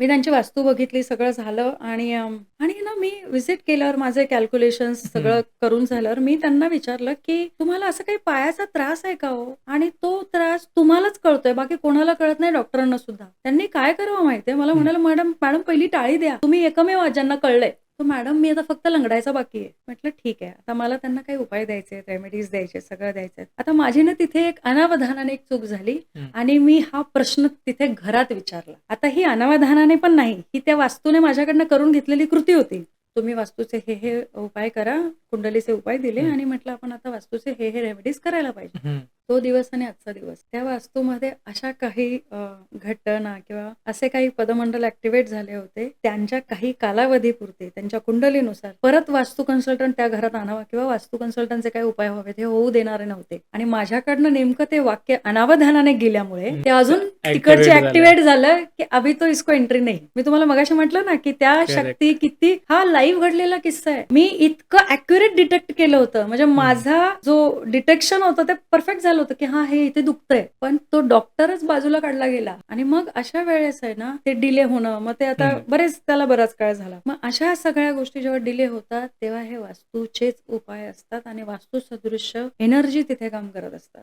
मी त्यांची वास्तू बघितली, सगळं झालं आणि आणि ना मी व्हिजिट केल्यावर माझे कॅल्क्युलेशन्स सगळं. करून झाल्यावर मी त्यांना विचारलं, की "तुम्हाला असा काही पायाचा त्रास आहे का हो? आणि तो त्रास तुम्हालाच कळतोय, बाकी कोणाला कळत नाही डॉक्टरांना सुद्धा." त्यांनी काय करावं माहितीये मला. म्हणाले, "मॅडम मॅडम पहिली टाळी द्या. तुम्ही एकमेव ज्यांना कळलंय." "तर मॅडम मी आता फक्त लंगडायचा बाकी आहे." म्हटलं, "ठीक आहे." आता मला त्यांना काही उपाय द्यायचे आहेत, रेमेडीज द्यायचे आहेत, सगळं द्यायचं आहे. आता माझी ना तिथे एक अनावधानाने एक चूक झाली हं. आणि मी हा प्रश्न तिथे घरात विचारला. आता ही अनावधानाने पण नाही, ही त्या वास्तूने माझ्याकडनं करून घेतलेली कृती होती. तुम्ही वास्तूचे हे, हे उपाय करा, कुंडलीचे उपाय दिले हं. आणि म्हटलं आपण आता वास्तूचे हे, हे रेमेडीज करायला पाहिजे. हं. तो दिवस आणि आजचा दिवस. त्या वास्तूमध्ये अशा काही घटना किंवा असे काही पदमंडल ॲक्टिव्हेट झाले होते. त्यांच्या काही कालावधीपुरते त्यांच्या कुंडलीनुसार परत वास्तू कन्सल्टंट त्या घरात आणावा किंवा वास्तू कन्सल्टंटचे काही उपाय व्हावेत हे होऊ देणारे नव्हते. आणि माझ्याकडनं नेमकं ते वाक्य अनावधानाने गेल्यामुळे. ते अजून तिकडचे ॲक्टिव्हेट झालं. की अभी तो इसको एंट्री नहीं. मी तुम्हाला मगाशी म्हटलं ना, की त्या. शक्ती किती हा लाईव्ह घडलेला किस्सा आहे. मी इतकं ॲक्युरेट डिटेक्ट केलं होतं. म्हणजे माझा जो डिटेक्शन होतं ते परफेक्ट झालं होतं, की हां, हे इथे दुखतंय. पण तो डॉक्टरच बाजूला काढला गेला आणि मग अशा वेळेस आहे ना, ते डिले होणं, मग ते आता. बरेच त्याला बराच काळ झाला. मग अशा सगळ्या गोष्टी जेव्हा डिले होतात, तेव्हा हे वास्तूचेच उपाय असतात आणि वास्तू सदृश्य एनर्जी तिथे काम करत असतात.